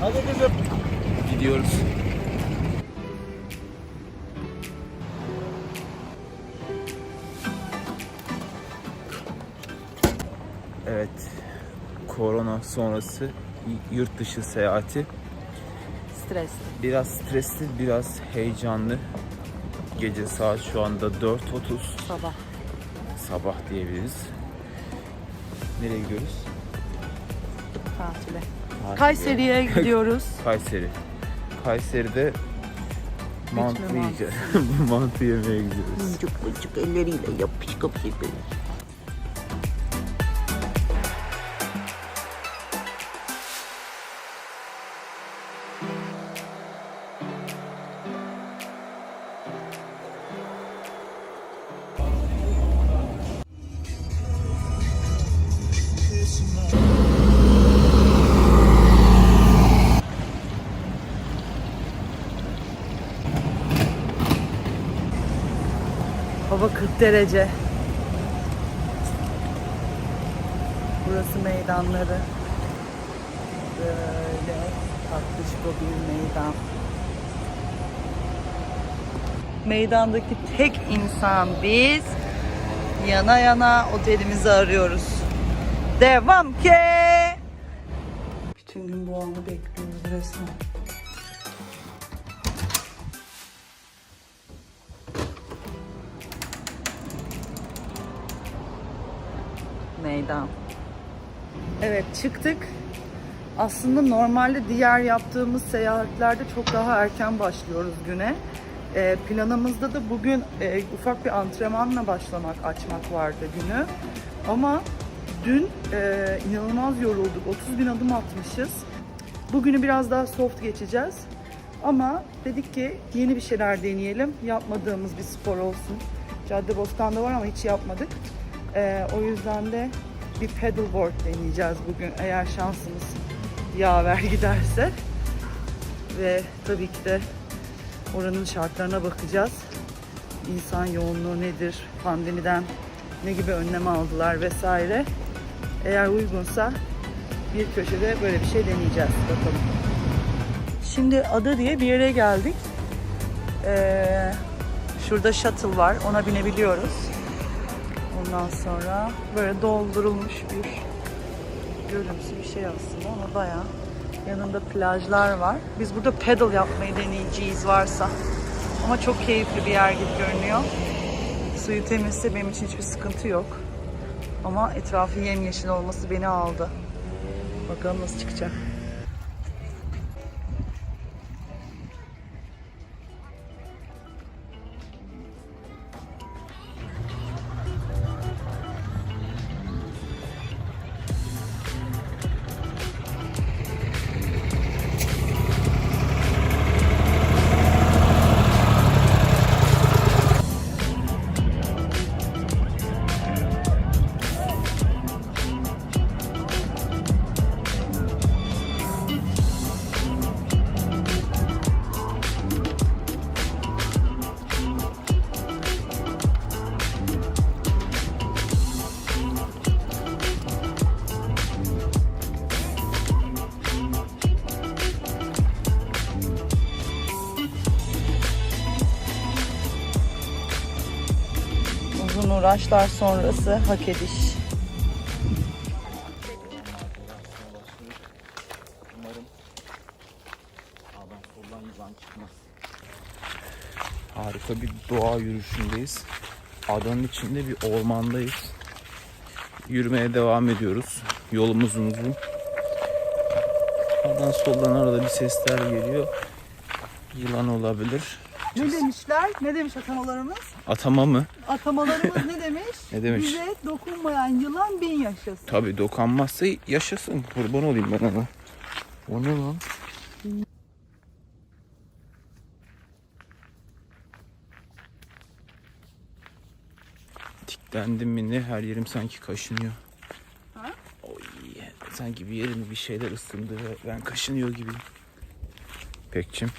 Hadi kızım. Gidiyoruz. Evet. Korona sonrası yurt dışı seyahati Stres. biraz stresli, biraz heyecanlı. Gece saat şu anda 4.30 Sabah. sabah diyebiliriz. Nereye gidiyoruz? Tatile. Kayseri'ye gidiyoruz. Kayseri. Kayseri'de mantı yiyeceğiz. mantı yemeye gidiyoruz. Mıncık mıncık elleriyle yapış kapış böyle. Derece. Burası meydanları. Böyle tatlış bu bir meydan. Meydandaki tek insan biz. Yana yana otelimizi arıyoruz. Devam ki. Bütün gün bu anı bekliyoruz resmen. Meydan. Evet çıktık. Aslında normalde diğer yaptığımız seyahatlerde çok daha erken başlıyoruz güne. Ee, planımızda da bugün e, ufak bir antrenmanla başlamak, açmak vardı günü. Ama dün e, inanılmaz yorulduk. 30 bin adım atmışız. Bugünü biraz daha soft geçeceğiz. Ama dedik ki yeni bir şeyler deneyelim. Yapmadığımız bir spor olsun. Caddebostan'da var ama hiç yapmadık. Ee, o yüzden de bir pedalboard deneyeceğiz bugün eğer şansımız yaver giderse. Ve tabii ki de oranın şartlarına bakacağız. İnsan yoğunluğu nedir, pandemiden ne gibi önlem aldılar vesaire. Eğer uygunsa bir köşede böyle bir şey deneyeceğiz bakalım. Şimdi ada diye bir yere geldik. Ee, şurada shuttle var, ona binebiliyoruz. Ondan sonra böyle doldurulmuş bir görüntüsü bir şey aslında ama bayağı yanında plajlar var. Biz burada pedal yapmayı deneyeceğiz varsa. Ama çok keyifli bir yer gibi görünüyor. Suyu temizse benim için hiçbir sıkıntı yok. Ama etrafı yemyeşil olması beni aldı. Bakalım nasıl çıkacak. Uğraşlar sonrası hak ediş. Harika bir doğa yürüyüşündeyiz. Adanın içinde bir ormandayız. Yürümeye devam ediyoruz. Yolumuzun uzun. Sağdan soldan arada bir sesler geliyor. Yılan olabilir. Ne demişler? Ne demiş atamalarımız? Atama mı? Atamalarımız ne demiş? Ne demiş? Bize dokunmayan yılan bin yaşasın. Tabii dokanmazsa yaşasın. Kurban olayım ben ona. O ne lan? Tiklendim mi ne her yerim sanki kaşınıyor. Ha? Oy, sanki bir yerim bir şeyler ısındı ve ben kaşınıyor gibiyim. Pekçim.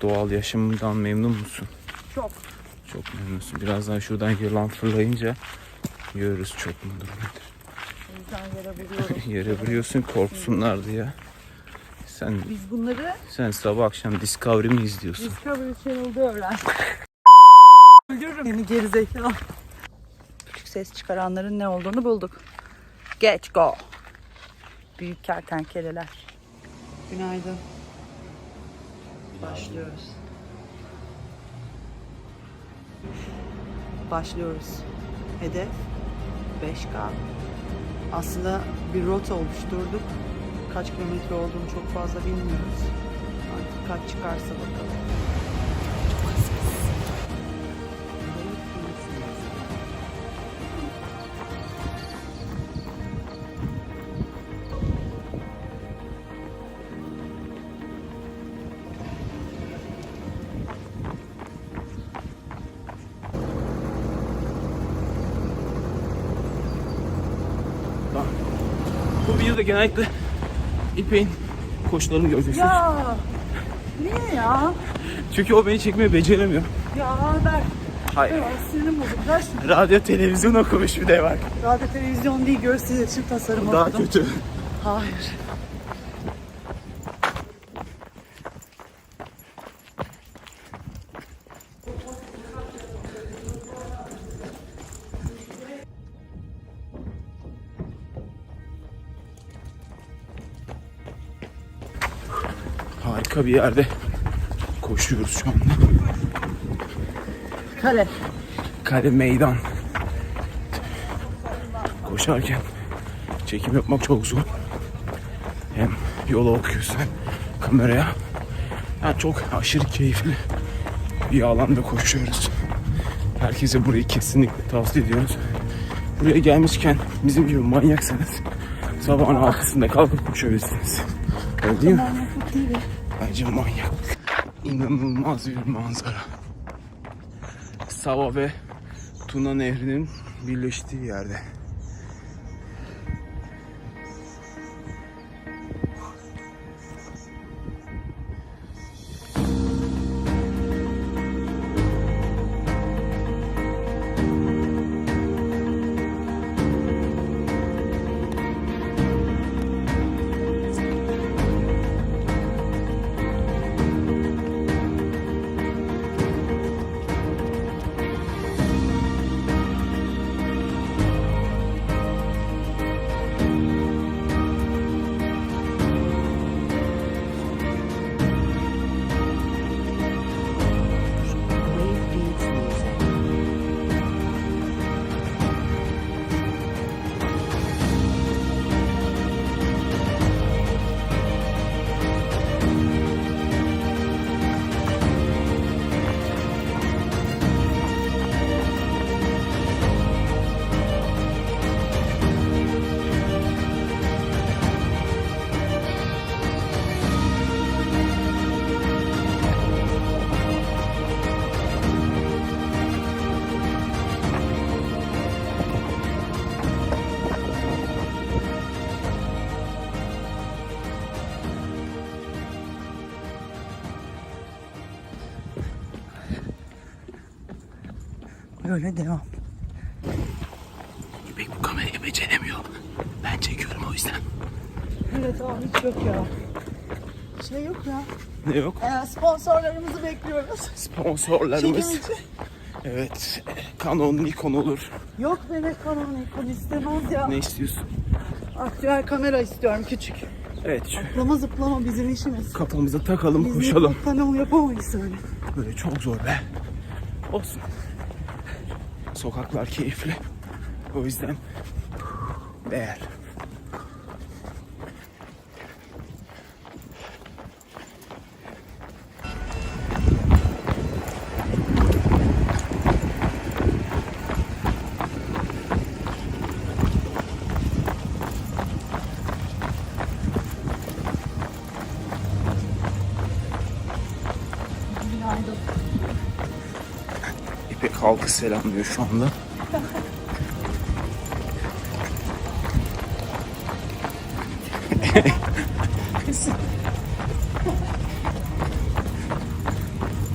Doğal yaşamından memnun musun? Çok. Çok memnunsun. Birazdan şuradan yılan fırlayınca görürüz çok nedir. Yüzden yere vuruyorum. Yere vuruyorsun korksunlar diye. Sen Biz bunları sen sabah akşam Discovery mi izliyorsun? Discovery Channel'da öğren. Öldürürüm seni gerizekalı. Küçük ses çıkaranların ne olduğunu bulduk. Geç go. Büyük kertenkeleler. Günaydın. Başlıyoruz. Başlıyoruz. Hedef 5K. Aslında bir rota oluşturduk. Kaç kilometre olduğunu çok fazla bilmiyoruz. Artık kaç çıkarsa bakalım. Bu videoda genellikle İpek'in koşularını göreceksiniz. Ya niye ya? Çünkü o beni çekmeyi beceremiyor. Ya ver. Hayır. Ver sinirim. Ver şunu. Radyo televizyon okumuş bir de bak. Radyo televizyon değil görsel iletişim tasarımı Daha okudum. kötü. Hayır. Harika bir yerde koşuyoruz şu anda. Kale. Kale meydan. Koşarken çekim yapmak çok zor. Hem yola bakıyorsun hem kameraya. Yani çok aşırı keyifli bir alanda koşuyoruz. Herkese burayı kesinlikle tavsiye ediyoruz. Buraya gelmişken bizim gibi manyaksanız sabahın altısında kalkıp koşabilirsiniz. Öyle değil mi? Değil. Bence manyak. İnanılmaz bir manzara. Sava ve Tuna Nehri'nin birleştiği yerde. Öyle devam. İpek bu kamerayı beceremiyor. Ben çekiyorum o yüzden. Evet abi hiç yok ya. Şey yok ya. Ne yok? Ee, sponsorlarımızı bekliyoruz. Sponsorlarımız. Çekim için. Evet. Canon, Nikon olur. Yok be ne Canon Nikon istemez ya. Ne istiyorsun? Aktüel kamera istiyorum küçük. Evet. şu Zıplama bizim işimiz. Kafamıza takalım Biz koşalım. Canon yapamayız öyle. Böyle çok zor be. Olsun. Sokaklar keyifli. O yüzden değer. Halkı selamlıyor şu anda.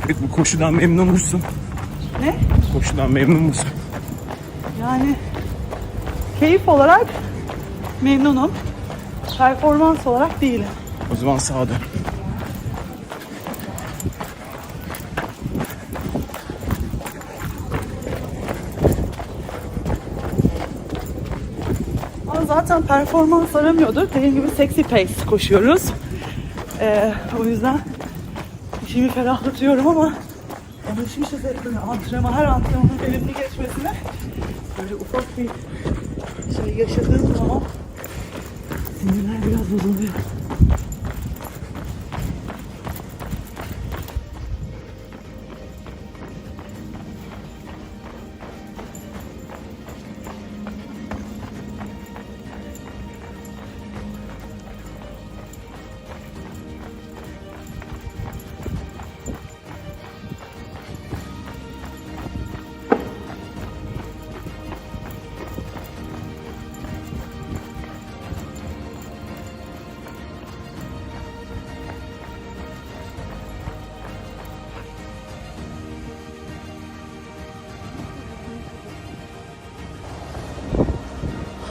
İpek bu koşudan memnun musun? Ne? Koşudan memnun musun? Yani keyif olarak memnunum. Performans olarak değilim. O zaman sağa dön. Zaten performans aramıyordur. Dediğim gibi sexy pace koşuyoruz. Ee, o yüzden işimi ferahlatıyorum ama alışmışız hep böyle antrenman, her antrenmanın verimli geçmesine. Böyle ufak bir şey yaşadığım zaman sinirler biraz bozuluyor.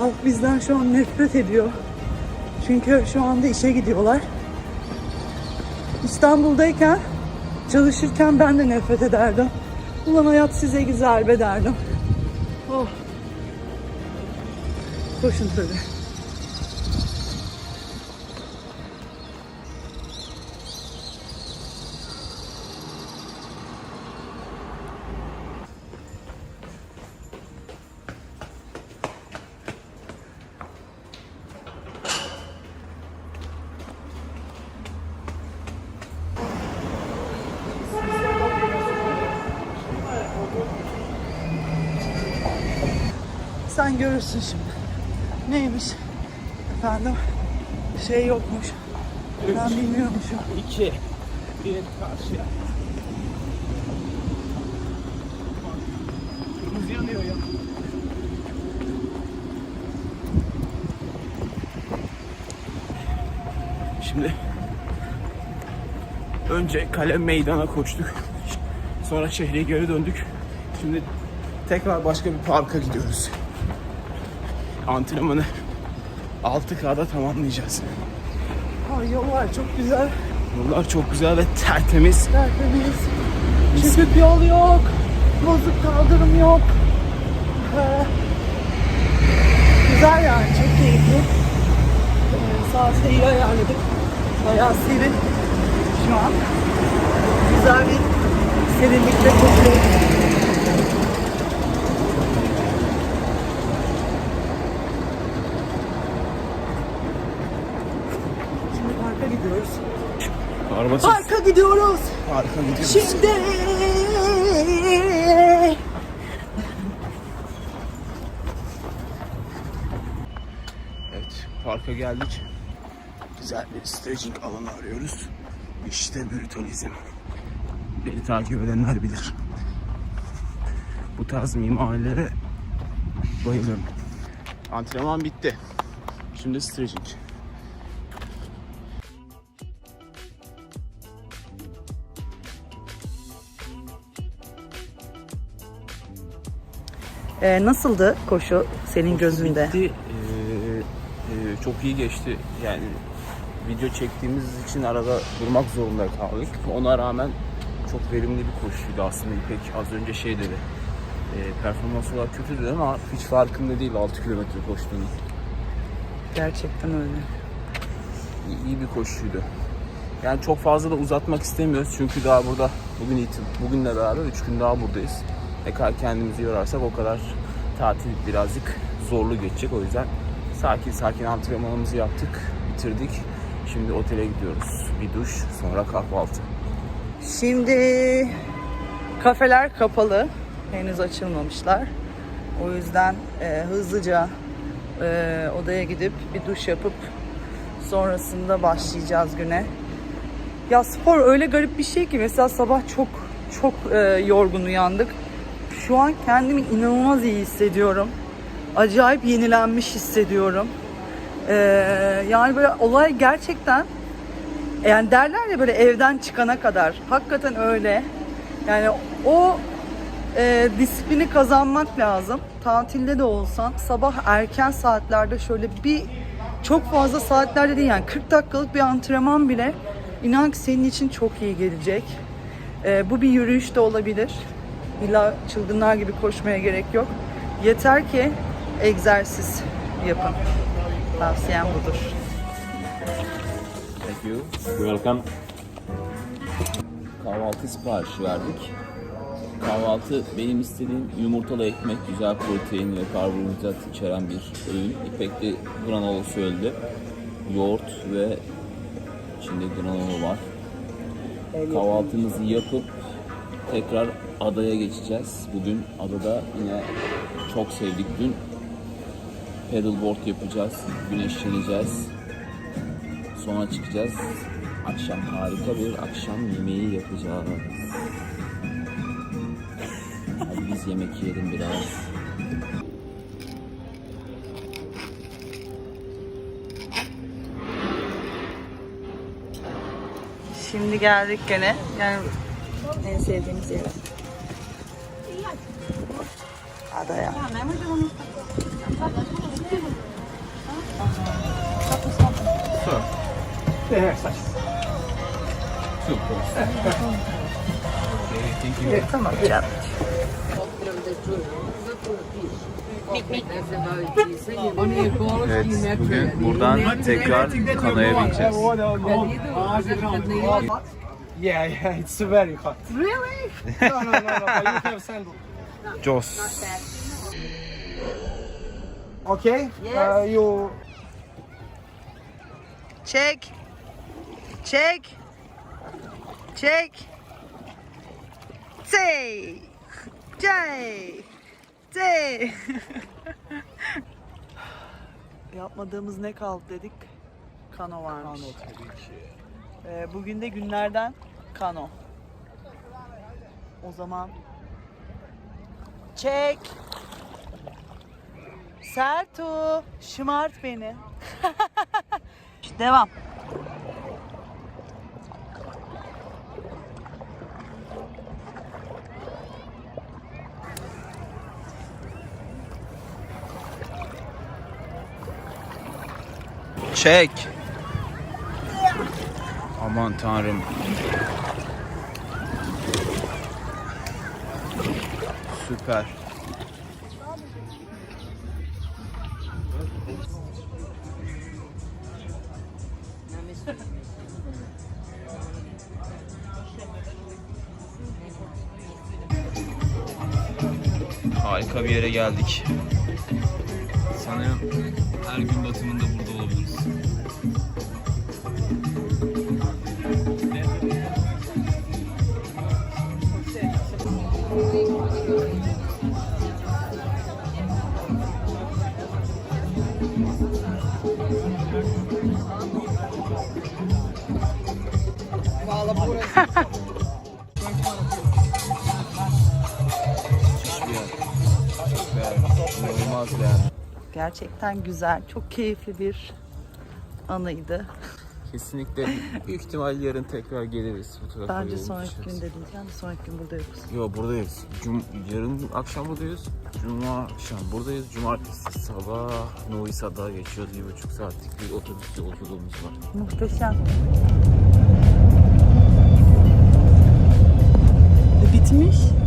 Halk bizden şu an nefret ediyor. Çünkü şu anda işe gidiyorlar. İstanbul'dayken çalışırken ben de nefret ederdim. Ulan hayat size güzel be derdim. Oh. Koşun tabii. Sen görürsün şimdi. Neymiş? Efendim? Şey yokmuş. Ben bilmiyormuşum. 2 1 karşıya. Kırmızı yanıyor ya. Şimdi önce kale meydana koştuk. Sonra şehre geri döndük. Şimdi tekrar başka bir parka gidiyoruz. Antrenmanı 6K'da tamamlayacağız. Ay yollar çok güzel. Yollar çok güzel ve tertemiz. Tertemiz. Çıkık yol yok. Bozuk kaldırım yok. Ee, güzel yani çok keyifli. Ee, saati de iyi ayarladık. Bayağı serin şu an. Güzel bir serinlikte koşuyoruz. Şimdi parka gidiyoruz. Arabası Parka gidiyoruz. parka gidiyoruz. Şimdi Evet, parka geldik. Güzel bir stretching alanı arıyoruz. İşte brutalizm. Beni takip edenler bilir. Bu tarz mimarilere bayılıyorum. Antrenman bitti. Şimdi stretching. Ee, nasıldı koşu senin gözünde? Bitti. Ee, e, çok iyi geçti. Yani video çektiğimiz için arada durmak zorunda kaldık. Ona rağmen çok verimli bir koşuydu aslında İpek az önce şey dedi. E, performans olarak kötü dedi ama hiç farkında değil 6 kilometre koştuğunu. Gerçekten öyle. İyi, iyi bir koşuydu. Yani çok fazla da uzatmak istemiyoruz çünkü daha burada bugün itim, bugünle beraber 3 gün daha buradayız. Ne kadar kendimizi yorarsak o kadar tatil birazcık zorlu geçecek. O yüzden sakin sakin antrenmanımızı yaptık, bitirdik. Şimdi otele gidiyoruz. Bir duş, sonra kahvaltı. Şimdi kafeler kapalı. Henüz açılmamışlar. O yüzden e, hızlıca e, odaya gidip bir duş yapıp sonrasında başlayacağız güne. Ya spor öyle garip bir şey ki mesela sabah çok çok e, yorgun uyandık. Şu an kendimi inanılmaz iyi hissediyorum. Acayip yenilenmiş hissediyorum. E, yani böyle olay gerçekten yani derler ya böyle evden çıkana kadar. Hakikaten öyle. Yani o e, disiplini kazanmak lazım. Tatilde de olsan sabah erken saatlerde şöyle bir çok fazla saatlerde değil yani 40 dakikalık bir antrenman bile inan ki senin için çok iyi gelecek. Ee, bu bir yürüyüş de olabilir. İlla çılgınlar gibi koşmaya gerek yok. Yeter ki egzersiz yapın. Tavsiyem budur. Thank you. You're welcome. Kahvaltı siparişi verdik. Kahvaltı benim istediğim yumurtalı ekmek, güzel protein ve karbonhidrat içeren bir öğün. İpek de granola söyledi. Yoğurt ve içinde granola var. Kahvaltımızı yapıp tekrar adaya geçeceğiz. Bugün adada yine çok sevdik dün. Paddleboard yapacağız, güneşleneceğiz. Sonra çıkacağız. Akşam harika bir akşam yemeği yapacağız. Hadi biz yemek yiyelim biraz. Şimdi geldik gene. Yani en sevdiğimiz yere. Adaya. Tamam canım. Evet, bugün buradan tekrar kanoya bineceğiz. Yeah, yeah, it's very hot. Really? no, no, no, no. But you have sandal. Jos. Okay? Uh, you Çek. Çek. Çek. Çek. Çek. Çek. Yapmadığımız ne kaldı dedik? Kano varmış. Ee, bugün de günlerden kano. O zaman çek. Sertu, şımart beni. Devam. Çek. Aman tanrım. Süper. Harika bir yere geldik. Sanırım her gün batımında İnanılmaz. Gerçekten güzel, çok keyifli bir anıydı. Kesinlikle büyük ihtimal yarın tekrar geliriz. Bence sonraki gün de diyeceğim de sonraki gün burada yokuz. Yo buradayız. Cum yarın akşam buradayız. Cuma akşam buradayız. Cumartesi sabah Novisa'da geçiyoruz. Bir buçuk saatlik bir otobüs yolculuğumuz var. Muhteşem. Bitmiş.